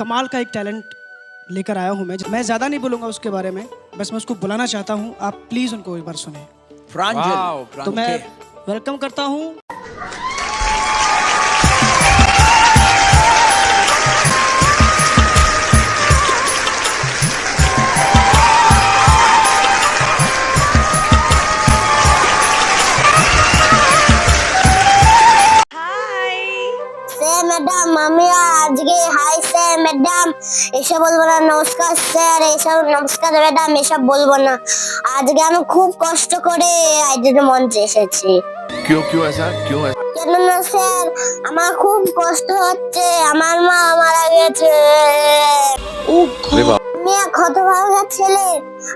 कमाल का एक टैलेंट लेकर आया हूँ मैं। मैं ज़्यादा नहीं बोलूँगा उसके बारे में बस मैं उसको बुलाना चाहता हूँ। आप प्लीज़ उनको एक बार सुने। तो मैं वेलकम करता हूँ। मैडम मम्मी ম্যাডাম এসব বলবো না নমস্কার স্যার এসব নমস্কার ম্যাডাম এসব বলবো না আজকে আমি খুব কষ্ট করে আইডের মঞ্চে এসেছি क्यों क्यों ऐसा क्यों ऐसा কেননা স্যার আমার খুব কষ্ট হচ্ছে আমার মা মারা গেছে अरे बाप আমি এক হতভাগা ছেলে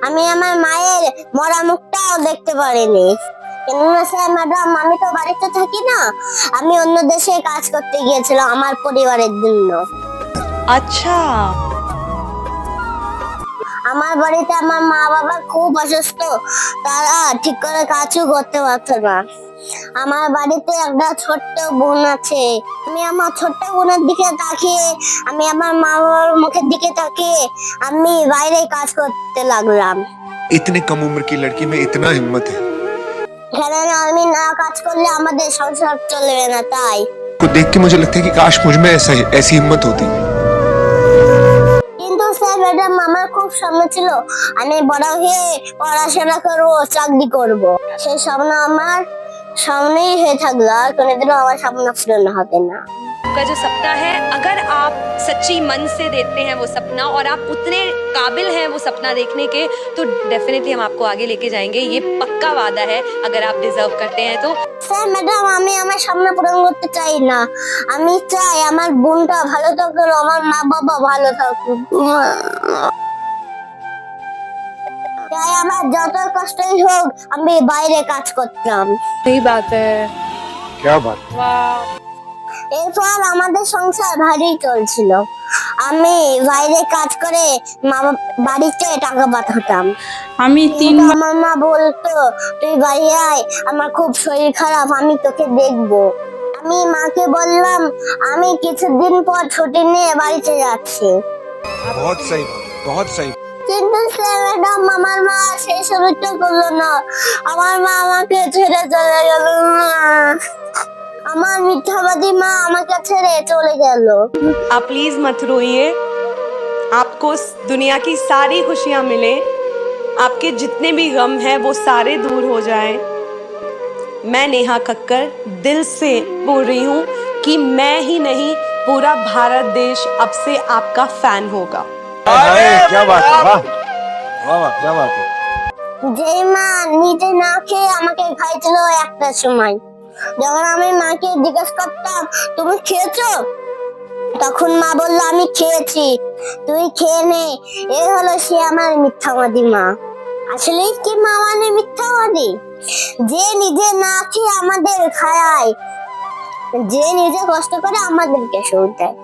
আমি আমার মায়ের মরা মুখটাও দেখতে পারিনি কেননা স্যার ম্যাডাম আমি তো বাড়িতে থাকি না আমি অন্য দেশে কাজ করতে গিয়েছিলাম আমার পরিবারের জন্য अच्छा আমার বাড়িতে আমার মা বাবা খুব অসুস্থ তারা ঠিক করে কাজও করতে পারতো না আমার বাড়িতে একটা ছোট্ট বোন আছে আমি আমার ছোট্ট বোনের দিকে তাকিয়ে আমি আমার মা বাবার মুখের দিকে তাকিয়ে আমি বাইরে কাজ করতে লাগলাম इतनी कम उम्र की लड़की में इतना हिम्मत है কেননা আমি না কাজ করলে আমাদের সংসার চলবে না তাই को देख के मुझे लगता है कि काश मुझ में ऐसा ऐसी हिम्मत होती কিন্তু স্যার ম্যাডাম আমার খুব স্বপ্ন ছিল, আমি বড় হয়ে পড়াশোনা করব, চাকরি করব। সেই স্বপ্ন আমার সামনেই হয়ে থাকলো আর কোনোদিনও আমার স্বপ্ন পূরণ হবে না आपका जो सपना है अगर आप सच्ची मन से देते हैं वो सपना और आप उतने काबिल हैं वो सपना देखने के तो डेफिनेटली हम आपको आगे लेके जाएंगे ये पक्का वादा है अगर आप डिजर्व करते हैं तो স্যার ম্যাডাম আমি আমার স্বপ্ন পূরণ করতে চাই না আমি চাই আমার বোনটা ভালো থাকুক আমার মা বাবা ভালো থাকুক চাই আমার যত কষ্টই হোক আমি বাইরে কাজ করতাম सही बात है क्या बात এরপর আমাদের সংসার ভালোই চলছিল আমি বাইরে কাজ করে মা বাবা- বাড়িতে টাকা পাঠাতাম আমি তিন কিন্তু আমার মা বলতো তুই বাড়ি আয় আমার খুব শরীর খারাপ আমি তোকে দেখবো আমি মাকে বললাম আমি কিছুদিন পর ছুটি নিয়ে বাড়িতে যাচ্ছি बहुत सही बहुत सही কিন্তু স্যার ম্যাডাম আমার মা সেই সুযোগটা করলো না আমার মা আমাকে ছেড়ে চলে গেল আমার মিথ্যাবাদী মা আমাকে ছেড়ে চলে গেল आप प्लीज मत रोइए आपको इस दुनिया की सारी खुशियां मिले आपके जितने भी गम हैं वो सारे दूर हो जाएं मैं नेहा कक्कर दिल से बोल रही हूँ कि मैं ही नहीं पूरा भारत देश अब से आपका फैन होगा যে মা নিজে না খেয়ে আমাকে খাইছিল একটা সময়। যখন আমি মাকে জিজ্ঞেস করতাম তুমি খেয়েছো? তখন মা বলল আমি খেয়েছি। তুই খেয়ে নে। এ হলো সে আমার মিথ্যাবাদী মা। আসলে কি মা মানে মিথ্যাবাদী? যে নিজে না খেয়ে আমাদের খায় যে নিজে কষ্ট করে আমাদেরকে সুখ দেয়।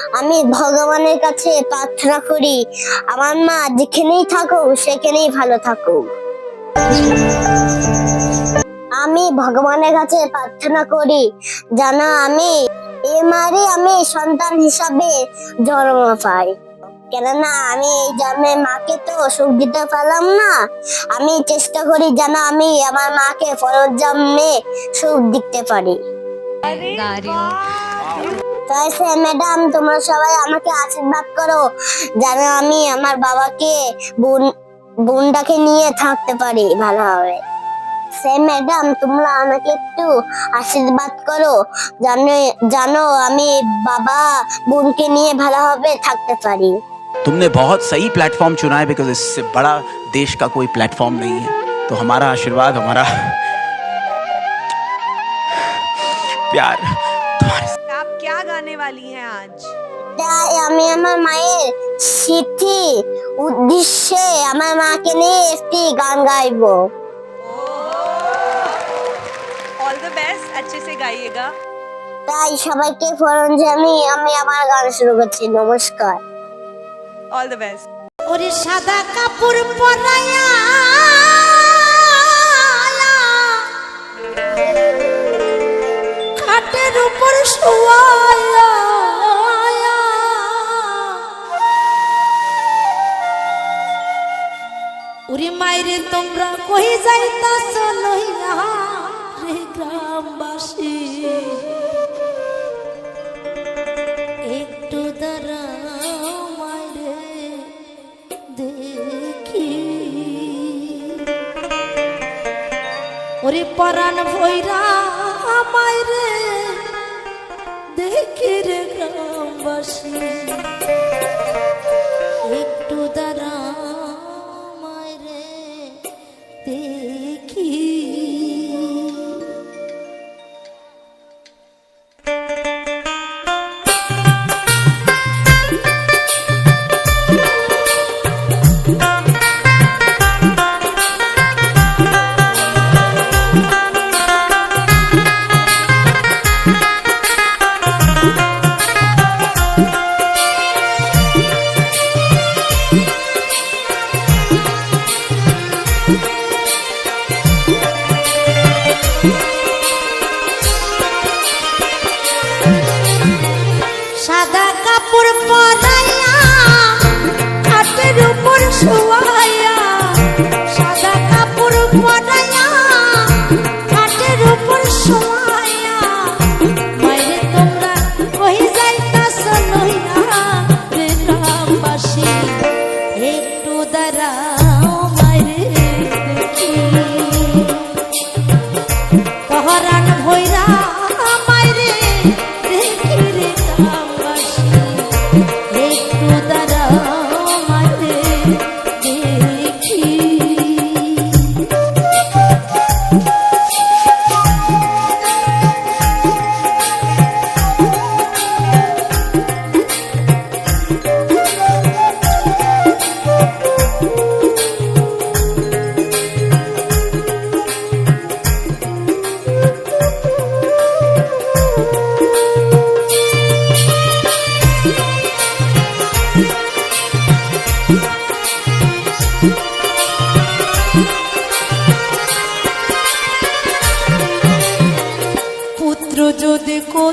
আমি ভগবানের কাছে প্রার্থনা করি, আমার মা যেখানেই থাকুক, সেখানেই ভালো থাকুক। আমি ভগবানের কাছে প্রার্থনা করি, যেন আমি এ আমি সন্তান হিসাবে জন্ম পাই। কেননা আমি এই জন্মে মাকে তো সুখ দিতে পারলাম না। আমি চেষ্টা করি যেন আমি আমার মাকে পরের জন্মে সুখ দিতে পারি। তাই স্যার ম্যাডাম তোমরা সবাই আমাকে আশীর্বাদ করো যেন আমি আমার বাবাকে বোন বোনটাকে নিয়ে থাকতে পারি ভালোভাবে স্যার ম্যাডাম তোমরা আমাকে একটু আশীর্বাদ করো জানো জানো আমি বাবা বোনকে নিয়ে ভালোভাবে থাকতে পারি तुमने बहुत सही प्लेटफॉर्म चुना है बिकॉज इससे बड़ा देश का कोई प्लेटफॉर्म नहीं है तो हमारा आशीर्वाद हमारा प्यार तुम्हारे आप क्या गाने वाली हैं आज তাই আমি আমার মায়ের স্মৃতি উদ্দেশ্যে আমার মাকে নিয়ে একটি গান গাইবো ऑल द बेस्ट अच्छे से गाइएगा তাই সবাইকে ফোরন জানিয়ে আমি আমার গান শুরু করছি নমস্কার ऑल द बेस्ट ওরে সাদা কাপড় পরায়া খাটের উপর শোয়ায়া। মাইরে, তোমরা কই যাইতাছ লইয়া রে গ্রামবাসী? একটু দাঁড়াও মাইরে, দেখি। ওরে পরাণ ভৈরা আমায় রে দেখি রে গ্রামবাসী। একটু দাঁড়াও।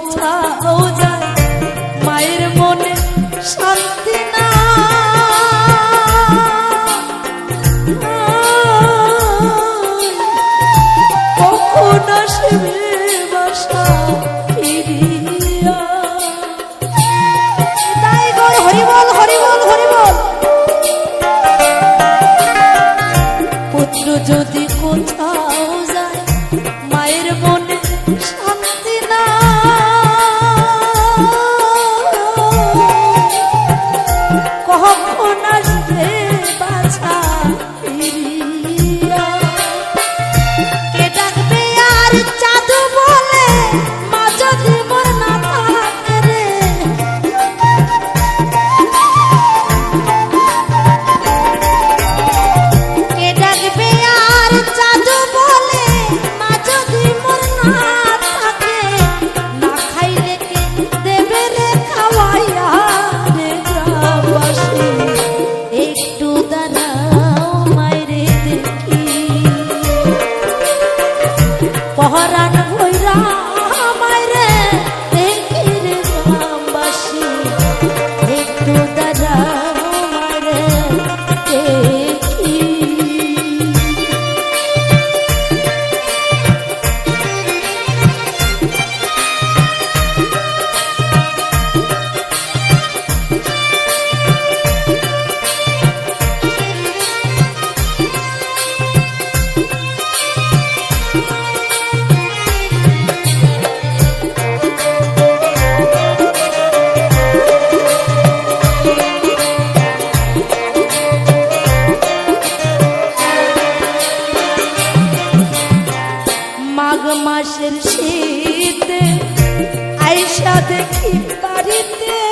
কোথাও যায় মায়ের মনে শান্তি না। কখন আসবে বাসা যদি কোথাও মাসের শীতে আইসা দেখি বাড়িতে।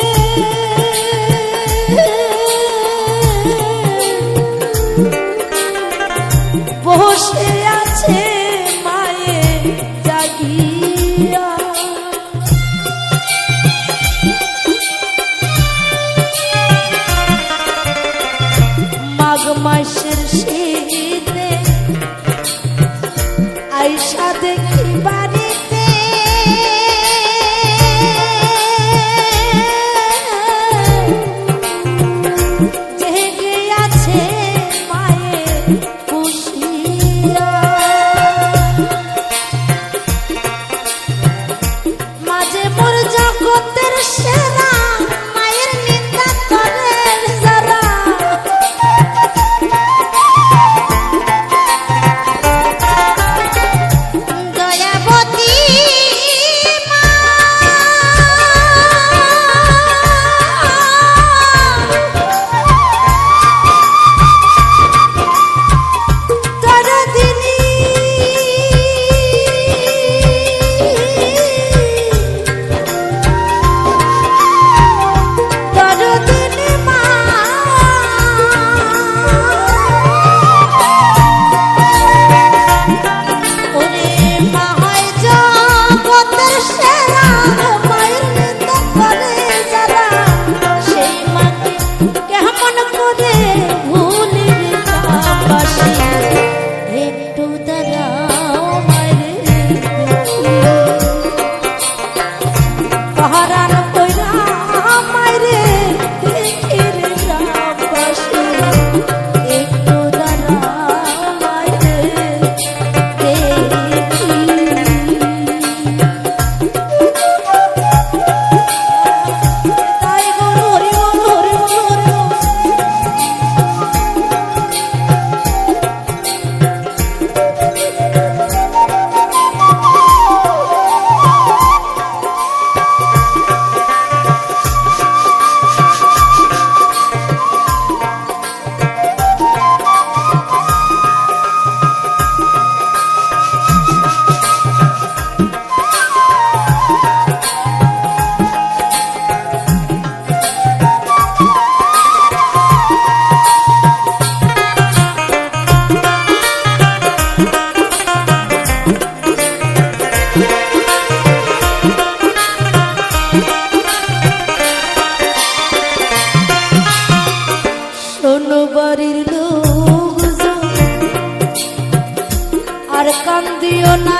কান্দিও না